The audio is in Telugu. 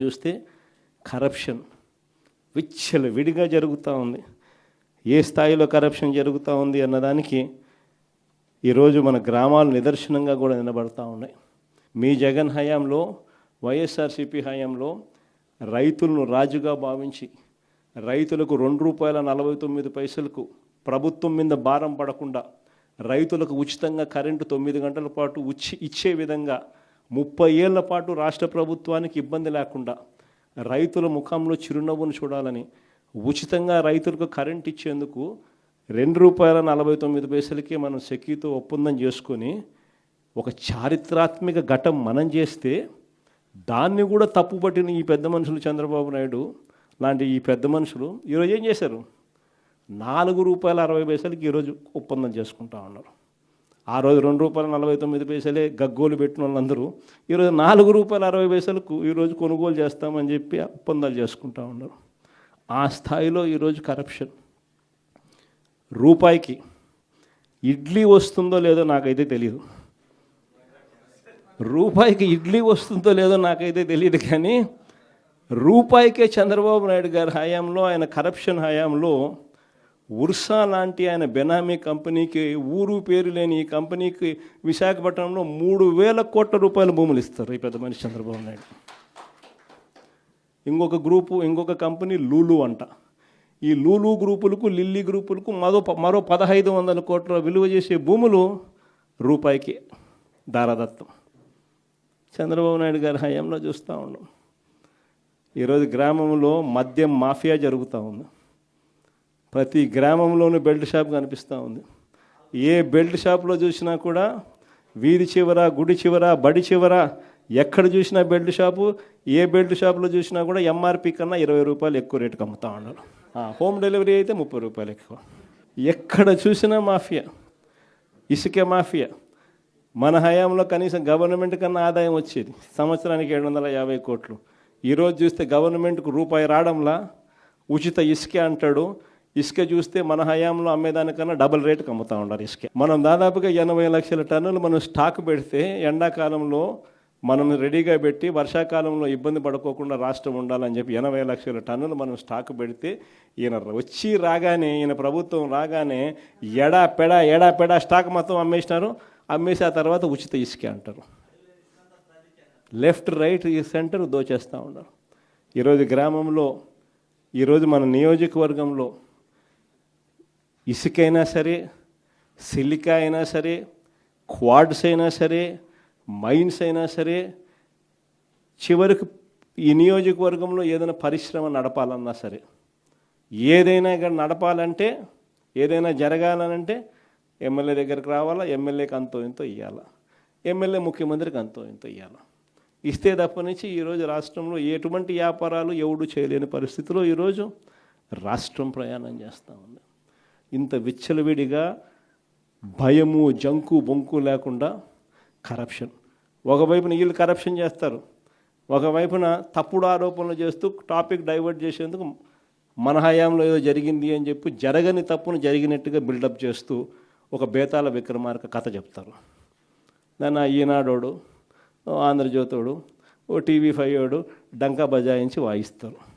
చూస్తే కరప్షన్ విచ్చల విడిగా జరుగుతూ ఉంది. ఏ స్థాయిలో కరప్షన్ జరుగుతూ ఉంది అన్నదానికి ఈరోజు మన గ్రామాలు నిదర్శనంగా కూడా నిలబడతా ఉన్నాయి. మీ జగన్ హయాంలో వైఎస్ఆర్సీపీ హయాంలో రైతులను రాజుగా భావించి రైతులకు రెండు రూపాయల నలభై తొమ్మిది పైసలకు ప్రభుత్వం మీద భారం పడకుండా రైతులకు ఉచితంగా కరెంటు తొమ్మిది గంటల పాటు ఉచి ఇచ్చే విధంగా ముప్పై ఏళ్ళ పాటు రాష్ట్ర ప్రభుత్వానికి ఇబ్బంది లేకుండా రైతుల ముఖంలో చిరునవ్వును చూడాలని ఉచితంగా రైతులకు కరెంట్ ఇచ్చేందుకు రెండు రూపాయల నలభై తొమ్మిది పైసలకి మనం సెక్యూతో ఒప్పందం చేసుకొని ఒక చారిత్రాత్మక ఘటం మనం చేస్తే దాన్ని కూడా తప్పుపట్టిన ఈ పెద్ద మనుషులు చంద్రబాబు నాయుడు లాంటి ఈ పెద్ద మనుషులు ఈరోజు ఏం చేశారు? నాలుగు రూపాయల అరవై పైసలకి ఈరోజు ఒప్పందం చేసుకుంటా ఉన్నారు. ఆ రోజు రెండు రూపాయల నలభై తొమ్మిది పైసలే గగ్గోలు పెట్టిన వాళ్ళందరూ ఈరోజు నాలుగు రూపాయల అరవై పైసలకు ఈరోజు కొనుగోలు చేస్తామని చెప్పి ఒప్పందాలు చేసుకుంటా ఉన్నారు. ఆ స్థాయిలో ఈరోజు కరప్షన్ రూపాయికి ఇడ్లీ వస్తుందో లేదో నాకైతే తెలియదు రూపాయికి ఇడ్లీ వస్తుందో లేదో నాకైతే తెలియదు కానీ రూపాయికే చంద్రబాబు నాయుడు గారి హయాంలో ఆయన కరప్షన్ హయాంలో ఉర్సా లాంటి ఆయన బెనామీ కంపెనీకి ఊరు పేరు లేని ఈ కంపెనీకి విశాఖపట్నంలో మూడు వేల కోట్ల రూపాయల భూములు ఇస్తారు ఈ పెద్ద మనిషి చంద్రబాబు నాయుడు. ఇంకొక గ్రూపు ఇంకొక కంపెనీ లూలు అంట. ఈ లూలు గ్రూపులకు లిల్లీ గ్రూపులకు మరో మరో పదహైదు వందల కోట్ల విలువ చేసే భూములు రూపాయికి దారాదత్తం. చంద్రబాబు నాయుడు గారి హయాంలో చూస్తూ ఉన్నాం ఈరోజు గ్రామంలో మద్యం మాఫియా జరుగుతూ ఉంది. ప్రతి గ్రామంలోనూ బెల్ట్ షాప్ కనిపిస్తూ ఉంది. ఏ బెల్ట్ షాప్లో చూసినా కూడా వీధి చివర గుడి చివర బడి చివర ఎక్కడ చూసినా బెల్ట్ షాపు ఏ బెల్ట్ షాప్లో చూసినా కూడా ఎంఆర్పి కన్నా ఇరవై రూపాయలు ఎక్కువ రేటుకి అమ్ముతా ఉన్నారు. హోమ్ డెలివరీ అయితే ముప్పై రూపాయలు ఎక్కువ. ఎక్కడ చూసినా మాఫియా ఇసుక మాఫియా. మన హయాంలో కనీసం గవర్నమెంట్ కన్నా ఆదాయం వచ్చేది. సంవత్సరానికి ఏడు వందల యాభై కోట్లు. ఈరోజు చూస్తే గవర్నమెంట్కు రూపాయి రావడంలా ఉచిత ఇసుక అంటాడు. ఇసుక చూస్తే మన హయాంలో అమ్మేదానికన్నా డబుల్ రేటుకి అమ్ముతా ఉన్నారు ఇసుక. మనం దాదాపుగా ఎనభై లక్షల టన్నులు మనం స్టాక్ పెడితే ఎండాకాలంలో మనం రెడీగా పెట్టి వర్షాకాలంలో ఇబ్బంది పడుకోకుండా రాష్ట్రం ఉండాలని చెప్పి ఎనభై లక్షల టన్నులు మనం స్టాక్ పెడితే ఈయన వచ్చి రాగానే ఈయన ప్రభుత్వం రాగానే ఎడా పెడా ఎడా పెడా స్టాక్ మొత్తం అమ్మేసినారు. అమ్మేసి ఆ తర్వాత ఉచిత ఇసుకే అంటారు. లెఫ్ట్ రైట్ ఈ సెంటర్ దోచేస్తూ ఉన్నారు. ఈరోజు గ్రామంలో ఈరోజు మన నియోజకవర్గంలో ఇసుకైనా సరే సిలికా అయినా సరే క్వాడ్స్ అయినా సరే మైన్స్ అయినా సరే చివరికి ఈ నియోజకవర్గంలో ఏదైనా పరిశ్రమ నడపాలన్నా సరే ఏదైనా కానీ నడపాలంటే ఏదైనా జరగాలనంటే ఎమ్మెల్యే దగ్గరికి రావాలా ఎమ్మెల్యేకి అంతో ఇంతో ఇవ్వాలా ఎమ్మెల్యే ముఖ్యమంత్రికి అంతో ఇంతో ఇవ్వాలా ఇస్తే తప్ప నుంచి ఈరోజు రాష్ట్రంలో ఎటువంటి వ్యాపారాలు ఎవడు చేయలేని పరిస్థితిలో ఈరోజు రాష్ట్రం ప్రయాణం చేస్తూ ఉంది. ఇంత విచ్చలవిడిగా భయము జంకు బొంకు లేకుండా కరప్షన్ ఒకవైపున వీళ్ళు కరప్షన్ చేస్తారు. ఒకవైపున తప్పుడు ఆరోపణలు చేస్తూ టాపిక్ డైవర్ట్ చేసేందుకు మన హయాంలో ఏదో జరిగింది అని చెప్పి జరగని తప్పును జరిగినట్టుగా బిల్డప్ చేస్తూ ఒక బేతాళ విక్రమార్క కథ చెప్తారు. దాన్ని ఈనాడోడు ఓ ఆంధ్రజ్యోతోడు ఓ టీవీ ఫైవ్ డంకా బజాయించి వాయిస్తారు.